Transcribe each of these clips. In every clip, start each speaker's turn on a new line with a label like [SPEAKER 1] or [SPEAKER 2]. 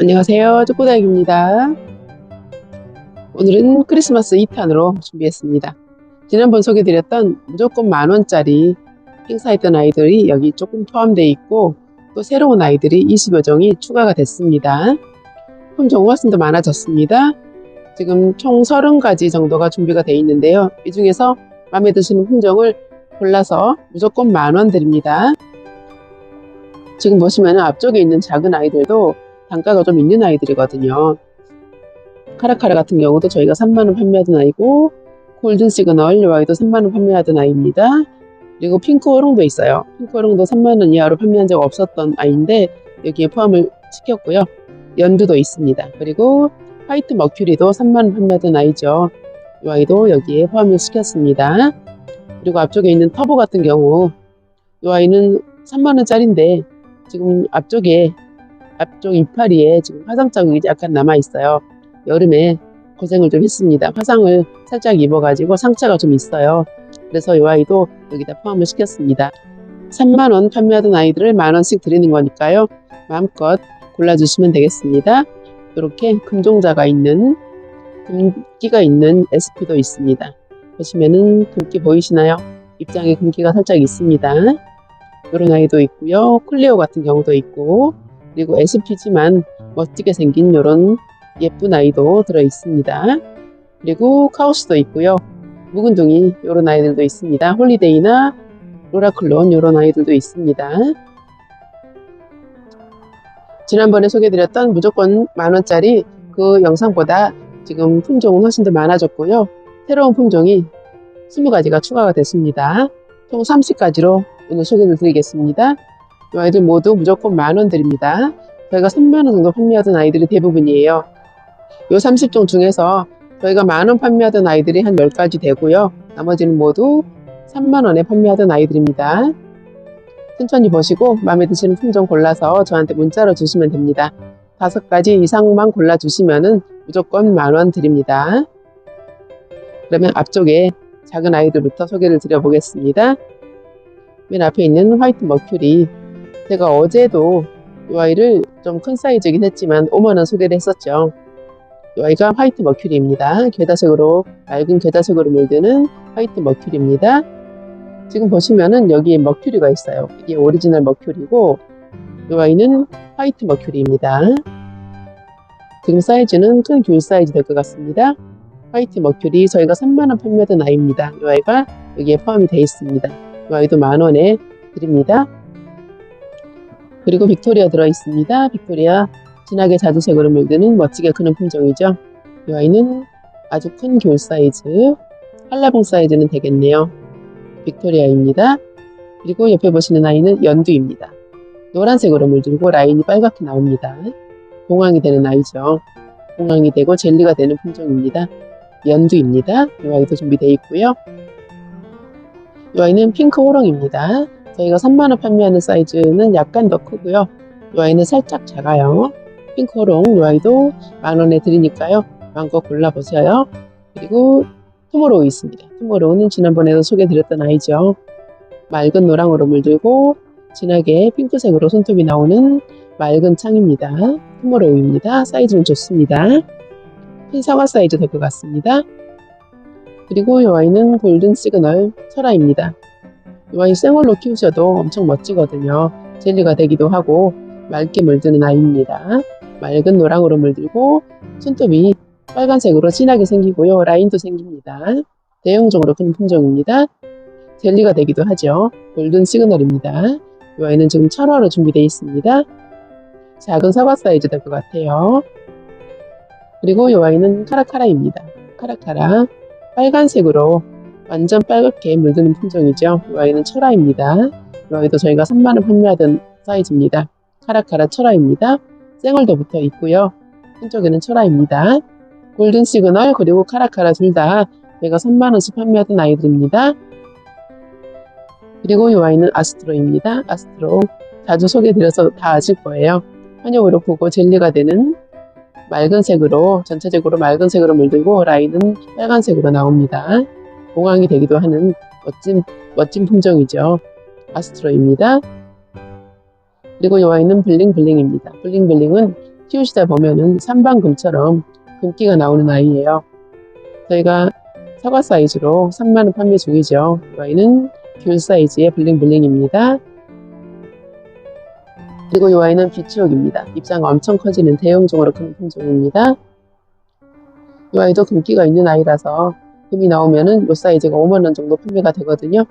[SPEAKER 1] 안녕하세요. 쪼꼬다익입니다. 오늘은 크리스마스 2탄으로 준비했습니다. 지난번 소개드렸던 무조건 만원짜리 행사했던 아이들이 여기 조금 포함되어 있고 또 새로운 아이들이 20여 종이 추가가 됐습니다. 품종 훨씬 더 많아졌습니다. 지금 총 30가지 정도가 준비가 되어 있는데요. 이 중에서 마음에 드시는 품종을 골라서 무조건 만원 드립니다. 지금 보시면 앞쪽에 있는 작은 아이들도 단가가 좀 있는 아이들이거든요. 카라카라 같은 경우도 저희가 3만원 판매하던 아이고 골든 시그널 이 아이도 3만원 판매하던 아이입니다. 그리고 핑크 호롱도 있어요. 핑크 호롱도 3만원 이하로 판매한 적 없었던 아이인데 여기에 포함을 시켰고요. 연두도 있습니다. 그리고 화이트 머큐리도 3만원 판매하던 아이죠. 이 아이도 여기에 포함을 시켰습니다. 그리고 앞쪽에 있는 터보 같은 경우 이 아이는 3만원짜리인데 지금 앞쪽에 앞쪽 이파리에 지금 화상 자국이 약간 남아 있어요. 여름에 고생을 좀 했습니다. 화상을 살짝 입어가지고 상처가 좀 있어요. 그래서 이 아이도 여기다 포함을 시켰습니다. 3만원 판매하던 아이들을 만원씩 드리는 거니까요. 마음껏 골라주시면 되겠습니다. 이렇게 금종자가 있는 금기가 있는 SP도 있습니다. 보시면은 금기 보이시나요? 입장에 금기가 살짝 있습니다. 이런 아이도 있고요. 클리오 같은 경우도 있고 그리고 SP지만 멋지게 생긴 이런 예쁜 아이도 들어 있습니다. 그리고 카우스도 있고요. 묵은둥이 이런 아이들도 있습니다. 홀리데이나 로라클론 이런 아이들도 있습니다. 지난번에 소개드렸던 무조건 만원짜리 그 영상보다 지금 품종은 훨씬 더 많아졌고요. 새로운 품종이 20가지가 추가가 됐습니다. 총 30가지로 오늘 소개를 드리겠습니다. 이 아이들 모두 무조건 만 원 드립니다. 저희가 3만 원 정도 판매하던 아이들이 대부분이에요. 요 30종 중에서 저희가 만 원 판매하던 아이들이 한 10가지 되고요. 나머지는 모두 3만 원에 판매하던 아이들입니다. 천천히 보시고 마음에 드시는 품종 골라서 저한테 문자로 주시면 됩니다. 다섯 가지 이상만 골라주시면 무조건 만 원 드립니다. 그러면 앞쪽에 작은 아이들부터 소개를 드려보겠습니다. 맨 앞에 있는 화이트 머큐리 제가 어제도 이 아이를 좀 큰 사이즈이긴 했지만 5만원 소개를 했었죠. 이 아이가 화이트 머큐리입니다. 게다색으로 맑은 게다색으로 물드는 화이트 머큐리입니다. 지금 보시면은 여기에 머큐리가 있어요. 이게 오리지널 머큐리고 이 아이는 화이트 머큐리입니다. 지금 사이즈는 큰 귤 사이즈 될 것 같습니다. 화이트 머큐리 저희가 3만원 판매하던 아이입니다. 이 아이가 여기에 포함이 되어 있습니다. 이 아이도 만원에 드립니다. 그리고 빅토리아 들어있습니다. 빅토리아 진하게 자주색으로 물드는 멋지게 크는 품종이죠. 이 아이는 아주 큰 귤 사이즈, 한라봉 사이즈는 되겠네요. 빅토리아입니다. 그리고 옆에 보시는 아이는 연두입니다. 노란색으로 물들고 라인이 빨갛게 나옵니다. 봉황이 되는 아이죠. 봉황이 되고 젤리가 되는 품종입니다. 연두입니다. 이 아이도 준비되어 있고요. 이 아이는 핑크 호롱입니다. 저희가 3만원 판매하는 사이즈는 약간 더 크고요. 이 아이는 살짝 작아요. 핑크 호롱 이 아이도 만원에 드리니까요. 마음껏 골라보세요. 그리고 투모로우 있습니다. 투모로우는 지난번에도 소개드렸던 아이죠. 맑은 노랑으로 물들고 진하게 핑크색으로 손톱이 나오는 맑은 창입니다. 투모로우입니다. 사이즈는 좋습니다. 큰 사과 사이즈 될 것 같습니다. 그리고 이 아이는 골든 시그널 철화입니다. 이 아이 생얼로 키우셔도 엄청 멋지거든요. 젤리가 되기도 하고 맑게 물드는 아이입니다. 맑은 노랑으로 물들고 손톱이 빨간색으로 진하게 생기고요. 라인도 생깁니다. 대형종으로 큰 품종입니다. 젤리가 되기도 하죠. 골든 시그널입니다. 이 아이는 지금 철화로 준비되어 있습니다. 작은 사과 사이즈 될 것 같아요. 그리고 이 아이는 카라카라입니다. 카라카라 빨간색으로 완전 빨갛게 물드는 품종이죠. 이 아이는 철화입니다. 이 아이도 저희가 3만원 판매하던 사이즈입니다. 카라카라 철화입니다. 생얼도 붙어 있고요. 한쪽에는 철화입니다. 골든 시그널 그리고 카라카라 둘 다 저희가 3만원씩 판매하던 아이들입니다. 그리고 이 아이는 아스트로입니다. 아스트로 자주 소개드려서 다 아실 거예요. 환영으로 보고 젤리가 되는 맑은 색으로 전체적으로 맑은 색으로 물들고 라인은 빨간색으로 나옵니다. 봉황이 되기도 하는 멋진 멋진 품종이죠. 아스트로입니다. 그리고 이 아이는 블링블링입니다. 블링블링은 키우시다 보면은 삼방금처럼 금기가 나오는 아이예요. 저희가 사과 사이즈로 3만원 판매 중이죠. 이 아이는 귤 사이즈의 블링블링입니다. 그리고 이 아이는 비치옥입니다. 입자가 엄청 커지는 대형종으로 큰 품종입니다. 이 아이도 금기가 있는 아이라서 금이 나오면은 이 사이즈가 5만원 정도 판매가 되거든요.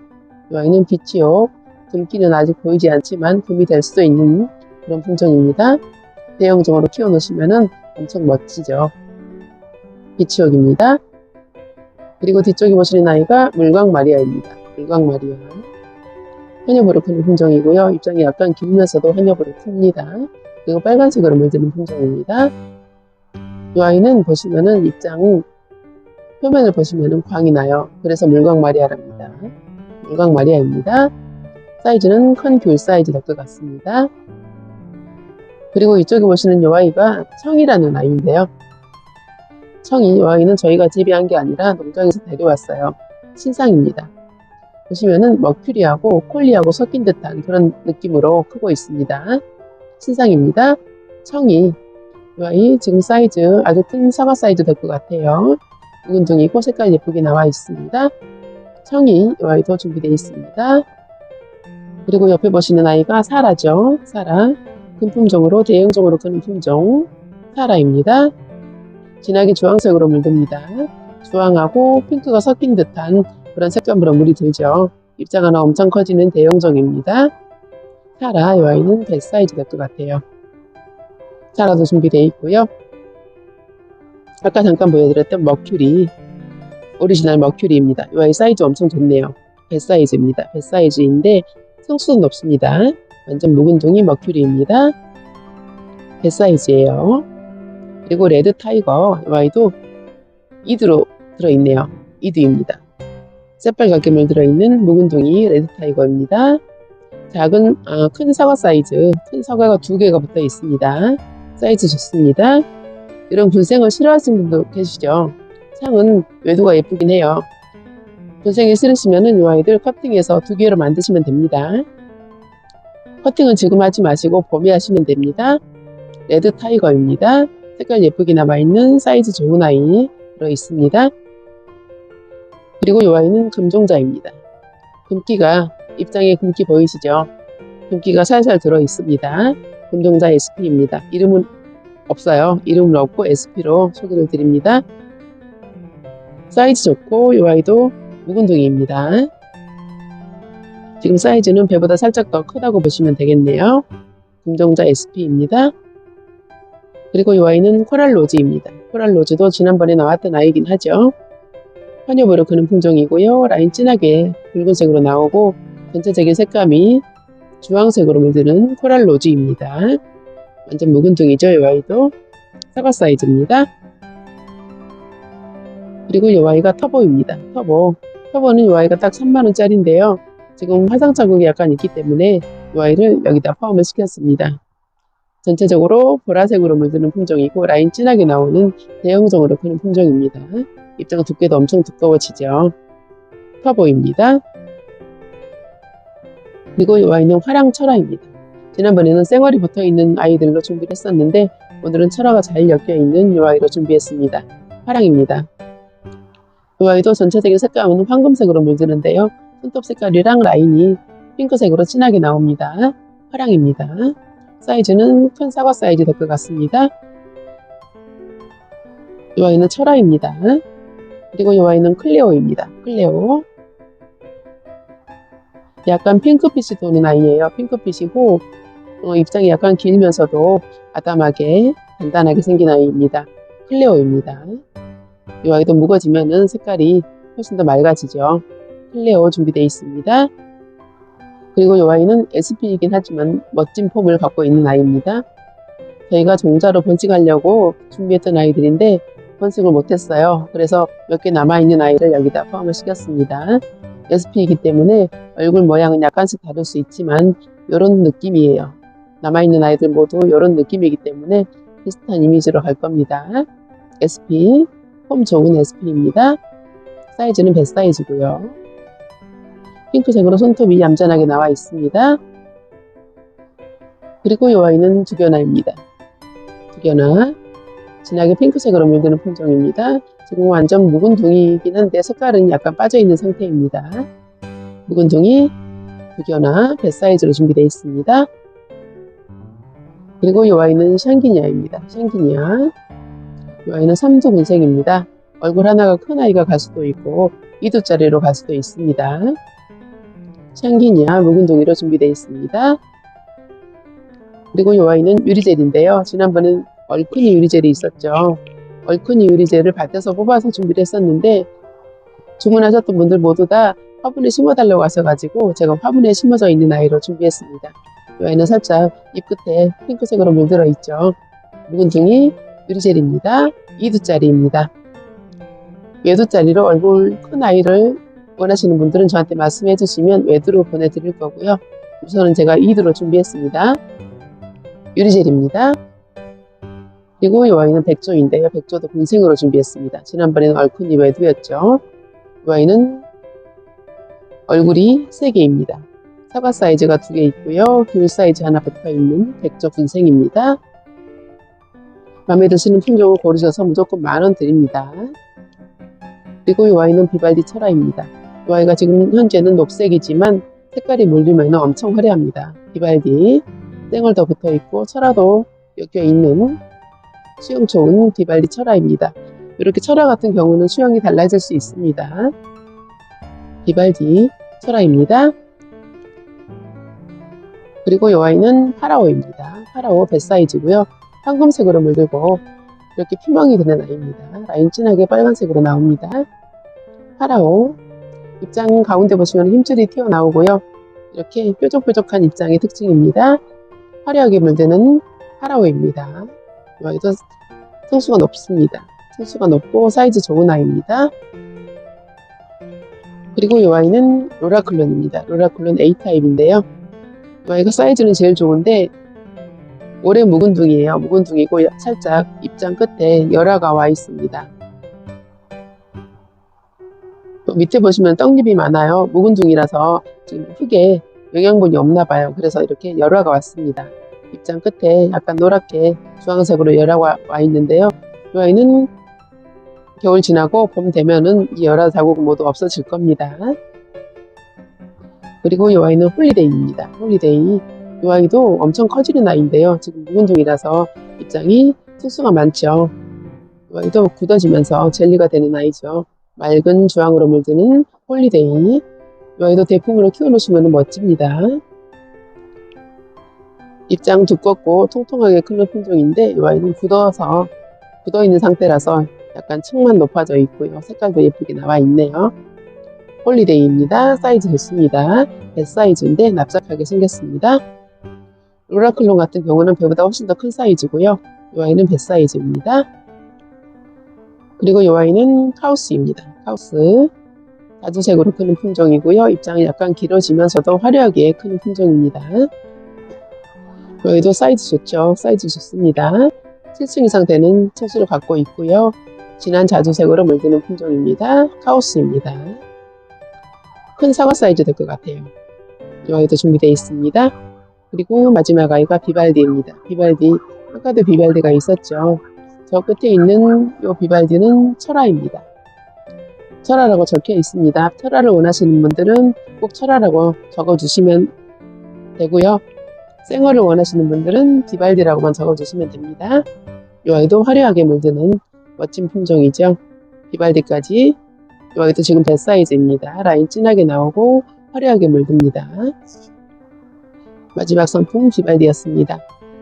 [SPEAKER 1] 이 아이는 비치옥, 금기는 아직 보이지 않지만 금이 될 수도 있는 그런 품종입니다. 대형종으로 키워놓으시면은 엄청 멋지죠. 비치옥입니다. 그리고 뒤쪽에 보시는 아이가 물광 마리아입니다. 물광 마리아. 한엽으로 크는 품종이고요. 입장이 약간 길면서도 한엽으로 큽니다. 그리고 빨간색으로 물드는 품종입니다. 이 아이는 보시면은 입장 표면을 보시면은 광이 나요. 그래서 물광 마리아랍니다. 물광 마리아입니다. 사이즈는 큰 귤 사이즈 될 것 같습니다. 그리고 이쪽에 보시는 이 아이가 청이라는 아이인데요. 청이 이 아이는 저희가 재배한 게 아니라 농장에서 데려왔어요. 신상입니다. 보시면은 머큐리하고 콜리하고 섞인 듯한 그런 느낌으로 크고 있습니다. 신상입니다. 청이 이 아이 지금 사이즈 아주 큰 사과 사이즈 될 것 같아요. 묵은둥이고 색깔 예쁘게 나와 있습니다. 청이 이 아이도 준비되어 있습니다. 그리고 옆에 보시는 아이가 사라죠. 사라. 큰 품종으로 대형종으로 크는 품종 사라입니다. 진하게 주황색으로 물듭니다. 주황하고 핑크가 섞인 듯한 그런 색감으로 물이 들죠. 입장 하나 엄청 커지는 대형종입니다. 사라 이 아이는 배 사이즈 될 것 같아요. 사라도 준비되어 있고요. 아까 잠깐 보여드렸던 머큐리 오리지널 머큐리입니다. 이 아이 사이즈 엄청 좋네요. 배 사이즈입니다. 배 사이즈인데 성수는 높습니다. 완전 묵은둥이 머큐리입니다. 배 사이즈예요. 그리고 레드 타이거 이 아이도 이드로 들어있네요. 이드입니다. 새빨갛게 물 들어있는 묵은둥이 레드 타이거입니다. 작은 아, 큰 사과 사이즈 큰 사과가 두 개가 붙어 있습니다. 사이즈 좋습니다. 이런 분생을 싫어하시는 분도 계시죠. 상은 외도가 예쁘긴 해요. 분생이 싫으시면은 이 아이들 커팅해서 두 개로 만드시면 됩니다. 커팅은 지금 하지 마시고 봄에 하시면 됩니다. 레드 타이거입니다. 색깔 예쁘게 남아있는 사이즈 좋은 아이 들어 있습니다. 그리고 이 아이는 금종자입니다. 금기가 입장에 금기 보이시죠? 금기가 살살 들어 있습니다. 금종자 SP입니다. 이름은 없어요. 이름은 없고 SP로 소개를 드립니다. 사이즈 좋고 이 아이도 묵은둥이입니다. 지금 사이즈는 배보다 살짝 더 크다고 보시면 되겠네요. 금종자 SP입니다. 그리고 이 아이는 코랄로즈입니다. 코랄로즈도 지난번에 나왔던 아이긴 하죠. 환엽으로 크는 품종이고요. 라인 진하게 붉은색으로 나오고 전체적인 색감이 주황색으로 물드는 코랄로즈입니다. 완전 묵은둥이죠. 이 아이도 사과 사이즈입니다. 그리고 이 아이가 터보입니다. 터보. 터보는 이 아이가 딱 3만원짜리인데요. 지금 화상 자국이 약간 있기 때문에 이 아이를 여기다 포함을 시켰습니다. 전체적으로 보라색으로 물드는 품종이고 라인 진하게 나오는 대형종으로 크는 품종입니다. 입장 두께도 엄청 두꺼워지죠. 터보입니다. 그리고 이 아이는 화랑 철화입니다. 지난번에는 쌩얼이 붙어 있는 아이들로 준비를 했었는데 오늘은 철화가 잘 엮여 있는 이 아이로 준비했습니다. 화랑입니다. 이 아이도 전체적인 색감은 황금색으로 물드는데요. 손톱 색깔이랑 라인이 핑크색으로 진하게 나옵니다. 화랑입니다. 사이즈는 큰 사과 사이즈 될 것 같습니다. 이 아이는 철화입니다. 그리고 이 아이는 클레오입니다. 클레오. 약간 핑크빛이 도는 아이예요. 핑크빛이고 어, 입장이 약간 길면서도 아담하게 단단하게 생긴 아이입니다. 클레오입니다. 이 아이도 묵어지면은 색깔이 훨씬 더 맑아지죠. 클레오 준비되어 있습니다. 그리고 이 아이는 SP이긴 하지만 멋진 폼을 갖고 있는 아이입니다. 저희가 종자로 번식하려고 준비했던 아이들인데 번식을 못했어요. 그래서 몇 개 남아있는 아이를 여기다 포함을 시켰습니다. SP이기 때문에 얼굴 모양은 약간씩 다를 수 있지만 이런 느낌이에요. 남아있는 아이들 모두 이런 느낌이기 때문에 비슷한 이미지로 갈 겁니다. SP, 폼 좋은 SP입니다. 사이즈는 배 사이즈고요. 핑크색으로 손톱이 얌전하게 나와 있습니다. 그리고 이 아이는 주변아입니다. 두겨나 진하게 핑크색으로 물드는 품종입니다. 지금 완전 묵은 둥이긴 한데 색깔은 약간 빠져있는 상태입니다. 묵은 둥이 두겨나 배 사이즈로 준비되어 있습니다. 그리고 이 아이는 샹기니아입니다. 샹기니아. 이 아이는 삼두 분색입니다. 얼굴 하나가 큰 아이가 갈 수도 있고 2두짜리로 갈 수도 있습니다. 샹기니아 묵은 둥이로 준비되어 있습니다. 그리고 이 아이는 유리젤인데요. 지난번엔 얼큰이 유리젤이 있었죠. 얼큰이 유리젤을 밭에서 뽑아서 준비를 했었는데 주문하셨던 분들 모두 다 화분에 심어달라고 하셔가지고 제가 화분에 심어져 있는 아이로 준비했습니다. 이 아이는 살짝 잎 끝에 핑크색으로 물들어 있죠. 묵은 둥이 유리젤입니다. 2두짜리입니다. 외두짜리로 얼굴 큰 아이를 원하시는 분들은 저한테 말씀해 주시면 외두로 보내드릴 거고요. 우선은 제가 2두로 준비했습니다. 유리젤입니다. 그리고 이 와인은 백조인데요. 백조도 분생으로 준비했습니다. 지난번에는 얼큰이 외두였죠. 이 와인은 얼굴이 3개입니다. 사과 사이즈가 2개 있고요. 귤 사이즈 하나 붙어 있는 백조 분생입니다. 마음에 드시는 품종을 고르셔서 무조건 만원 드립니다. 그리고 이 와인은 비발디 철화입니다. 이 와인가 지금 현재는 녹색이지만 색깔이 물리면 엄청 화려합니다. 비발디 땡얼도 붙어 있고 철화도 엮여 있는 수영 좋은 비발디 철화입니다. 이렇게 철화 같은 경우는 수영이 달라질 수 있습니다. 비발디 철화입니다. 그리고 이 와인은 파라오입니다. 파라오 배 사이즈고요. 황금색으로 물들고 이렇게 피멍이 드는 아이입니다. 라인 진하게 빨간색으로 나옵니다. 파라오 입장 가운데 보시면 힘줄이 튀어나오고요. 이렇게 뾰족뾰족한 입장이 특징입니다. 화려하게 물드는 파라오입니다. 여기도 성수가 높습니다. 성수가 높고 사이즈 좋은 아이입니다. 그리고 이 아이는 로라클론입니다. 로라클론 A타입인데요. 이 아이가 사이즈는 제일 좋은데 올해 묵은 둥이에요. 묵은 둥이고 살짝 입장 끝에 열화가 와 있습니다. 또 밑에 보시면 떡잎이 많아요. 묵은 둥이라서 지금 흙에 영양분이 없나 봐요. 그래서 이렇게 열화가 왔습니다. 입장 끝에 약간 노랗게 주황색으로 열화가 와 있는데요. 이 아이는 겨울 지나고 봄 되면은 이 열화 자국 모두 없어질 겁니다. 그리고 이 아이는 홀리데이입니다. 홀리데이. 이 아이도 엄청 커지는 아이인데요. 지금 묵은 중이라서 입장이 특수가 많죠. 이 아이도 굳어지면서 젤리가 되는 아이죠. 맑은 주황으로 물드는 홀리데이. 이 아이도 대풍으로 키워놓으시면 멋집니다. 입장 두껍고 통통하게 크는 품종인데 이 아이는 굳어서 굳어 있는 상태라서 약간 층만 높아져 있고요. 색깔도 예쁘게 나와 있네요. 홀리데이입니다. 사이즈 좋습니다. 배 사이즈인데 납작하게 생겼습니다. 로라클론 같은 경우는 배보다 훨씬 더 큰 사이즈고요. 이 아이는 배 사이즈입니다. 그리고 이 아이는 카우스입니다. 카우스. 자주색으로 크는 품종이고요. 입장이 약간 길어지면서도 화려하게 크는 품종입니다. 여기도 사이즈 좋죠. 사이즈 좋습니다. 7층 이상 되는 채수를 갖고 있고요. 진한 자주색으로 물드는 품종입니다. 카오스입니다. 큰 사과 사이즈 될 것 같아요. 이 아이도 준비되어 있습니다. 그리고 마지막 아이가 비발디입니다. 비발디, 아까도 비발디가 있었죠. 저 끝에 있는 이 비발디는 철화입니다. 철화라고 적혀 있습니다. 철화를 원하시는 분들은 꼭 철화라고 적어주시면 되고요. 생얼을 원하시는 분들은 비발디라고만 적어주시면 됩니다. 이 아이도 화려하게 물드는 멋진 품종이죠. 비발디까지 이 아이도 지금 배 사이즈입니다. 라인 진하게 나오고 화려하게 물듭니다. 마지막 선풍 비발디였습니다.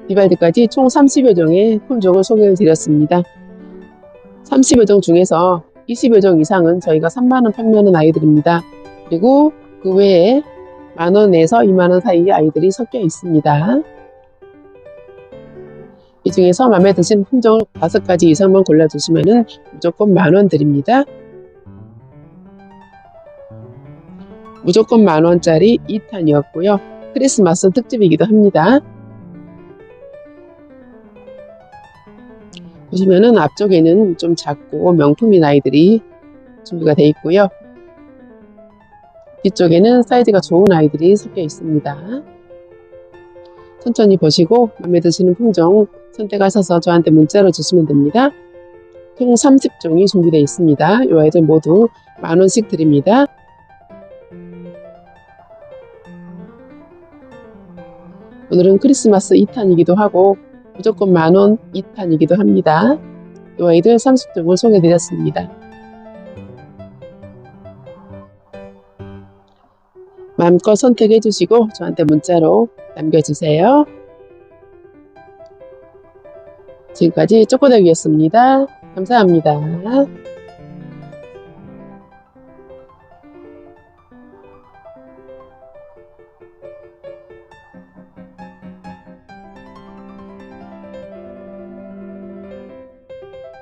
[SPEAKER 1] 비발디까지 총 30여 종의 품종을 소개해 드렸습니다. 30여 종 중에서 20여 종 이상은 저희가 3만원 판매하는 아이들입니다. 그리고 그 외에 만원에서 2만원 사이의 아이들이 섞여 있습니다. 이 중에서 마음에 드신 품종 5가지 이상만 골라주시면 무조건 만원 드립니다. 무조건 만원짜리 2탄이었고요. 크리스마스 특집이기도 합니다. 보시면은 앞쪽에는 좀 작고 명품인 아이들이 준비가 되어 있고요. 뒤쪽에는 사이즈가 좋은 아이들이 섞여 있습니다. 천천히 보시고 마음에 드시는 품종 선택하셔서 저한테 문자로 주시면 됩니다. 총 30종이 준비되어 있습니다. 이 아이들 모두 만 원씩 드립니다. 오늘은 크리스마스 2탄이기도 하고 무조건 만원 2탄이기도 합니다. 이 아이들 30종을 소개드렸습니다. 마음껏 선택해 주시고 저한테 문자로 남겨주세요. 지금까지 쪼꼬닥이었습니다. 감사합니다.